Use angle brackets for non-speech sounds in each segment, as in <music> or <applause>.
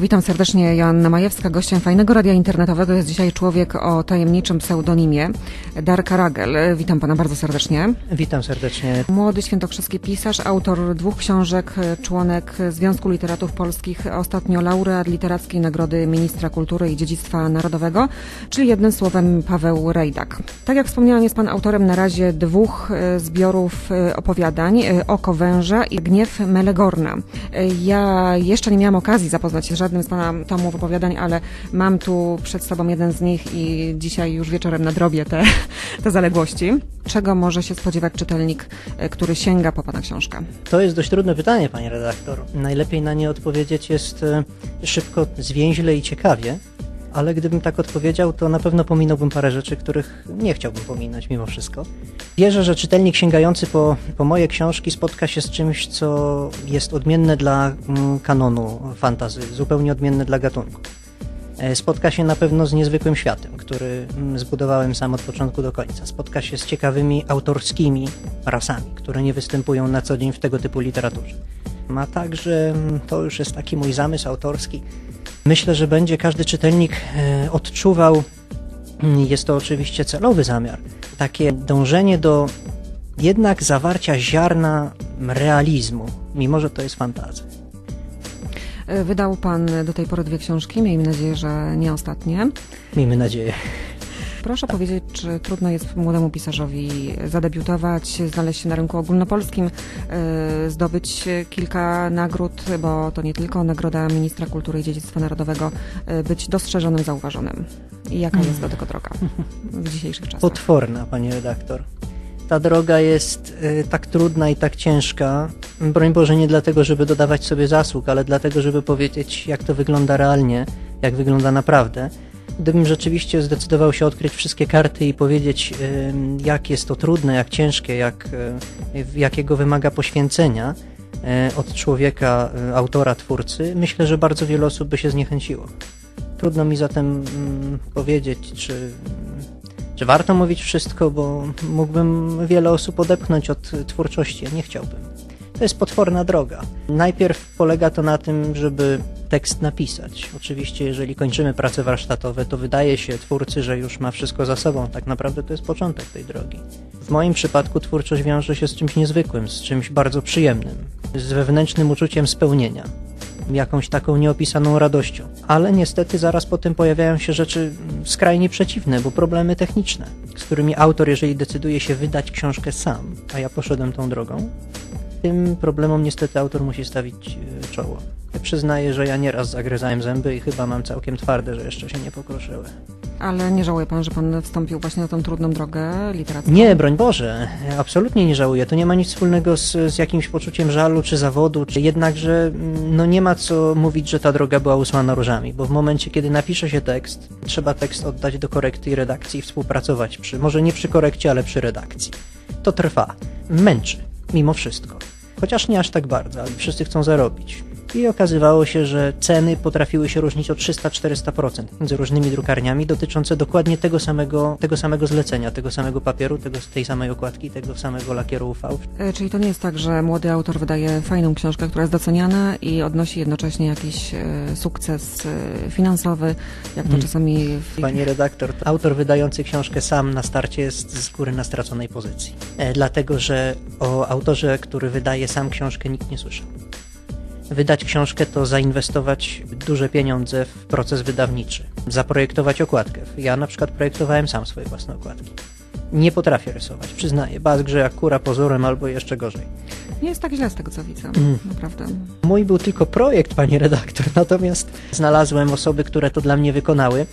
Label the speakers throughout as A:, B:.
A: Witam serdecznie, Joanna Majewska. Gościem fajnego radia internetowego jest dzisiaj człowiek o tajemniczym pseudonimie Darka Ragel. Witam pana bardzo serdecznie.
B: Witam serdecznie.
A: Młody świętokrzyski pisarz, autor dwóch książek, członek Związku Literatów Polskich, ostatnio laureat Literackiej Nagrody Ministra Kultury i Dziedzictwa Narodowego, czyli jednym słowem Paweł Rejdak. Tak jak wspomniałam, jest pan autorem na razie dwóch e, zbiorów e, opowiadań, e, Oko Węża i Gniew Melegorna. Ja jeszcze nie miałam okazji zapoznać się żadnym z Pana tomów opowiadań, ale mam tu przed sobą jeden z nich i dzisiaj już wieczorem nadrobię te, <laughs> te zaległości. Czego może się spodziewać czytelnik, e, który sięga po Pana książkę?
B: To jest dość trudne pytanie, Panie redaktor. Najlepiej na nie odpowiedzieć jest e, szybko, zwięźle i ciekawie ale gdybym tak odpowiedział, to na pewno pominąłbym parę rzeczy, których nie chciałbym pominąć mimo wszystko. Wierzę, że czytelnik sięgający po, po moje książki spotka się z czymś, co jest odmienne dla mm, kanonu fantazy, zupełnie odmienne dla gatunku. E, spotka się na pewno z niezwykłym światem, który mm, zbudowałem sam od początku do końca. Spotka się z ciekawymi autorskimi rasami, które nie występują na co dzień w tego typu literaturze. A także mm, to już jest taki mój zamysł autorski Myślę, że będzie każdy czytelnik e, odczuwał, mm, jest to oczywiście celowy zamiar, takie dążenie do jednak zawarcia ziarna realizmu, mimo że to jest fantazja.
A: E, wydał Pan do tej pory dwie książki, miejmy nadzieję, że nie ostatnie.
B: Miejmy nadzieję.
A: Proszę powiedzieć, czy trudno jest młodemu pisarzowi zadebiutować, znaleźć się na rynku ogólnopolskim, e, zdobyć kilka nagród, bo to nie tylko nagroda Ministra Kultury i Dziedzictwa Narodowego, e, być dostrzeżonym, zauważonym. I jaka jest do tego droga w dzisiejszych czasach?
B: Potworna, pani redaktor. Ta droga jest e, tak trudna i tak ciężka, broń Boże nie dlatego, żeby dodawać sobie zasług, ale dlatego, żeby powiedzieć, jak to wygląda realnie, jak wygląda naprawdę gdybym rzeczywiście zdecydował się odkryć wszystkie karty i powiedzieć, jak jest to trudne, jak ciężkie, jak, e, jakiego wymaga poświęcenia e, od człowieka, e, autora, twórcy, myślę, że bardzo wiele osób by się zniechęciło. Trudno mi zatem mm, powiedzieć, czy, czy warto mówić wszystko, bo mógłbym wiele osób odepchnąć od twórczości, a nie chciałbym. To jest potworna droga. Najpierw polega to na tym, żeby tekst napisać. Oczywiście, jeżeli kończymy prace warsztatowe, to wydaje się twórcy, że już ma wszystko za sobą. Tak naprawdę to jest początek tej drogi. W moim przypadku twórczość wiąże się z czymś niezwykłym, z czymś bardzo przyjemnym, z wewnętrznym uczuciem spełnienia, jakąś taką nieopisaną radością. Ale niestety zaraz po tym pojawiają się rzeczy skrajnie przeciwne, bo problemy techniczne, z którymi autor, jeżeli decyduje się wydać książkę sam, a ja poszedłem tą drogą, tym problemom niestety autor musi stawić e, czoło. Przyznaję, że ja nieraz zagryzałem zęby i chyba mam całkiem twarde, że jeszcze się nie pokruszyły.
A: Ale nie żałuje pan, że pan wstąpił właśnie na tą trudną drogę literacką?
B: Nie, broń Boże, absolutnie nie żałuję. To nie ma nic wspólnego z, z jakimś poczuciem żalu czy zawodu, czy jednakże mm, no nie ma co mówić, że ta droga była usłana różami, bo w momencie, kiedy napisze się tekst, trzeba tekst oddać do korekty i redakcji i współpracować przy, może nie przy korekcie, ale przy redakcji. To trwa, męczy, mimo wszystko. Chociaż nie aż tak bardzo, ale wszyscy chcą zarobić. I okazywało się, że ceny potrafiły się różnić o 300-400% między różnymi drukarniami dotyczące dokładnie tego samego, tego samego zlecenia, tego samego papieru, tego, tej samej okładki, tego samego lakieru UV.
A: E, czyli to nie jest tak, że młody autor wydaje fajną książkę, która jest doceniana i odnosi jednocześnie jakiś e, sukces e, finansowy, jak to hmm. czasami...
B: W... Pani redaktor, autor wydający książkę sam na starcie jest z góry na straconej pozycji. Dlatego, że o autorze, który wydaje sam książkę nikt nie słyszał. Wydać książkę to zainwestować duże pieniądze w proces wydawniczy, zaprojektować okładkę. Ja na przykład projektowałem sam swoje własne okładki. Nie potrafię rysować, przyznaję. Bazgrze jak kura pozorem albo jeszcze gorzej.
A: Nie jest tak źle z tego, co widzę, mm. naprawdę.
B: Mój był tylko projekt, pani redaktor, natomiast znalazłem osoby, które to dla mnie wykonały.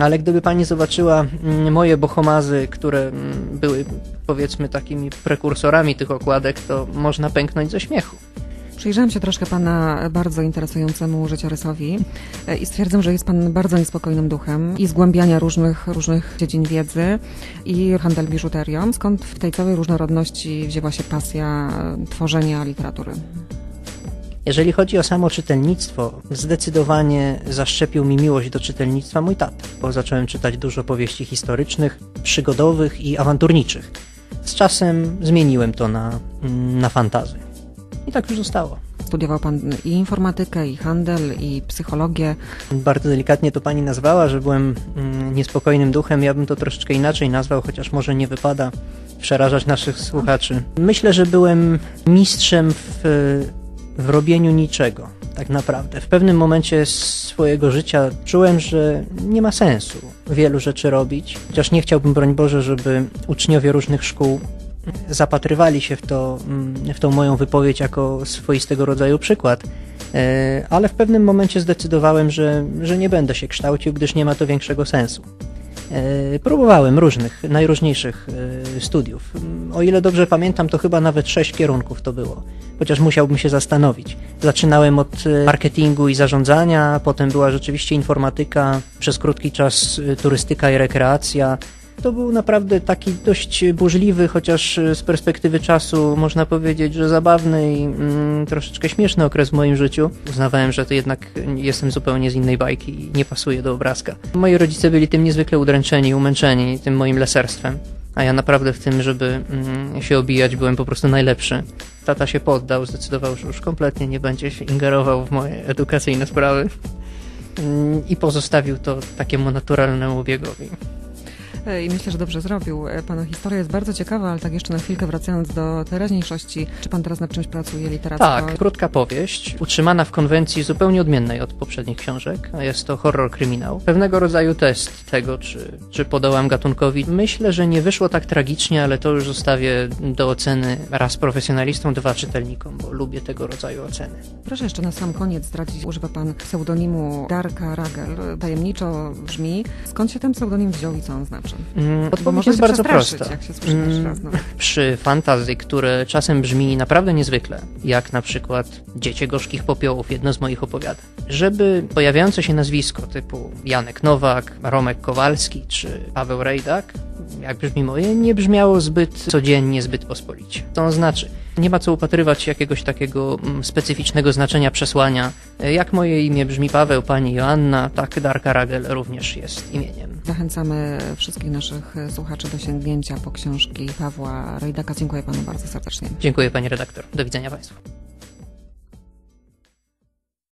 B: Ale gdyby pani zobaczyła mm, moje bohomazy, które mm, były powiedzmy takimi prekursorami tych okładek, to można pęknąć ze śmiechu.
A: Przyjrzałam się troszkę Pana bardzo interesującemu życiorysowi e, i stwierdzam, że jest Pan bardzo niespokojnym duchem i zgłębiania różnych, różnych dziedzin wiedzy i handel biżuterią. Skąd w tej całej różnorodności wzięła się pasja tworzenia literatury?
B: Jeżeli chodzi o samo czytelnictwo, zdecydowanie zaszczepił mi miłość do czytelnictwa mój tata, bo zacząłem czytać dużo powieści historycznych, przygodowych i awanturniczych. Z czasem zmieniłem to na, na fantazy. I tak już zostało.
A: studiował pan i informatykę, i handel, i psychologię.
B: Bardzo delikatnie to pani nazwała, że byłem mm, niespokojnym duchem. Ja bym to troszeczkę inaczej nazwał, chociaż może nie wypada przerażać naszych słuchaczy. Myślę, że byłem mistrzem w, w robieniu niczego, tak naprawdę. W pewnym momencie swojego życia czułem, że nie ma sensu wielu rzeczy robić, chociaż nie chciałbym, broń Boże, żeby uczniowie różnych szkół zapatrywali się w, to, w tą moją wypowiedź jako swoistego rodzaju przykład. E, ale w pewnym momencie zdecydowałem, że, że nie będę się kształcił, gdyż nie ma to większego sensu. E, próbowałem różnych, najróżniejszych e, studiów. O ile dobrze pamiętam, to chyba nawet sześć kierunków to było, chociaż musiałbym się zastanowić. Zaczynałem od marketingu i zarządzania, potem była rzeczywiście informatyka, przez krótki czas turystyka i rekreacja, to był naprawdę taki dość burzliwy, chociaż z perspektywy czasu można powiedzieć, że zabawny i mm, troszeczkę śmieszny okres w moim życiu. Uznawałem, że to jednak jestem zupełnie z innej bajki i nie pasuje do obrazka. Moi rodzice byli tym niezwykle udręczeni, umęczeni tym moim leserstwem. A ja naprawdę w tym, żeby mm, się obijać, byłem po prostu najlepszy. Tata się poddał, zdecydował, że już kompletnie nie będzie się ingerował w moje edukacyjne sprawy mm, i pozostawił to takiemu naturalnemu biegowi.
A: I myślę, że dobrze zrobił. Pana historia jest bardzo ciekawa, ale tak jeszcze na chwilkę wracając do teraźniejszości. Czy pan teraz nad czymś pracuje literacko?
B: Tak, krótka powieść, utrzymana w konwencji zupełnie odmiennej od poprzednich książek. Jest to horror kryminał. Pewnego rodzaju test tego, czy, czy podołam gatunkowi. Myślę, że nie wyszło tak tragicznie, ale to już zostawię do oceny raz profesjonalistom, dwa czytelnikom, bo lubię tego rodzaju oceny.
A: Proszę jeszcze na sam koniec zdradzić, używa pan pseudonimu Darka Ragel. Tajemniczo brzmi. Skąd się ten pseudonim wziął i co on znaczy?
B: Mm, odpowiedź jest bardzo prosta.
A: Mm, no.
B: Przy fantazji, które czasem brzmi naprawdę niezwykle, jak na przykład Dziecię Gorzkich Popiołów, jedno z moich opowiadań, żeby pojawiające się nazwisko typu Janek Nowak, Romek Kowalski czy Paweł Rejdak, jak brzmi moje, nie brzmiało zbyt codziennie, zbyt pospolicie. To znaczy, nie ma co upatrywać jakiegoś takiego mm, specyficznego znaczenia przesłania. Jak moje imię brzmi Paweł, pani Joanna, tak Darka Ragel również jest imieniem.
A: Zachęcamy wszystkich naszych słuchaczy do sięgnięcia po książki Pawła Rejdaka. Dziękuję panu bardzo serdecznie.
B: Dziękuję pani redaktor. Do widzenia państwu.